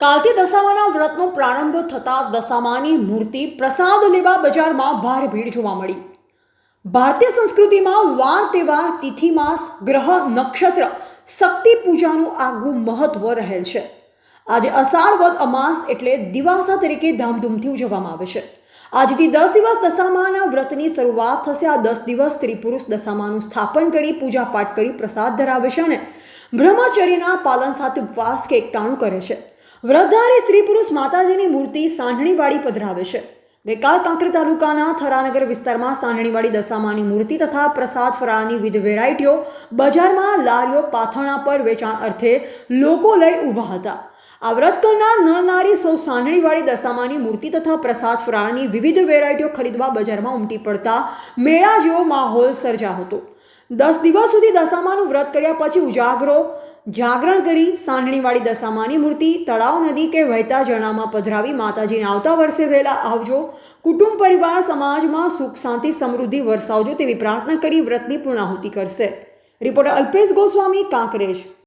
કાલથી દશામાના વ્રતનો પ્રારંભ થતાં દશામાની મૂર્તિ પ્રસાદ લેવા બજારમાં ભારે ભીડ જોવા મળી. ભારતીય સંસ્કૃતિમાં વાર તહેવાર, તિથિ માસ, ગ્રહ, નક્ષત્ર, શક્તિ પૂજાનું આગવું મહત્વ રહેલ છે. આજે અષાઢ વદ અમાસ એટલે દિવાસા તરીકે ધામધૂમથી ઉજવવામાં આવે છે. આજથી દસ દિવસ દશામાના વ્રતની શરૂઆત થશે. આ દસ દિવસ સ્ત્રી પુરુષ દશામાનું સ્થાપન કરી પૂજા પાઠ કરી પ્રસાદ ધરાવે છે અને બ્રહ્મચર્યના પાલન સાથે ઉપવાસ કે એકટાણું કરે છે. વ્રતધારી સ્ત્રી પુરુષ માતાજીની મૂર્તિ સાંઢણીવાડી પધરાવે છે. ગઈકાલ કાંકરી તાલુકાના થરાનગર વિસ્તારમાં સાંઢણીવાડી દશામાની મૂર્તિ તથા પ્રસાદ ફરાળની વિવિધ વેરાયટીઓ બજારમાં લારીઓ પાથરણા પર વેચાણ અર્થે લોકો લઈ ઊભા હતા. આ વ્રત કરનાર નરનારી સૌ સાંઢણીવાળી દશામાની મૂર્તિ તથા પ્રસાદ ફરાળની વિવિધ વેરાયટીઓ ખરીદવા બજારમાં ઉમટી પડતા મેળા જેવો માહોલ સર્જા હતો. દસ દિવસ સુધી દશામાનું વ્રત કર્યા પછી ઉજાગરો જાગરણ કરી સાંઢણીવાળી દશામાની મૂર્તિ, તળાવ નદી કે વહેતા ઝરણામાં પધરાવી માતાજીને આવતા વર્ષે વહેલા આવજો. કુટુંબ પરિવાર સમાજમાં સુખ, શાંતિ, સમૃદ્ધિ વરસાવજો તેવી પ્રાર્થના કરી વ્રતની પૂર્ણાહુતિ કરશે. રિપોર્ટર અલ્પેશ ગોસ્વામી, કાંકરેજ.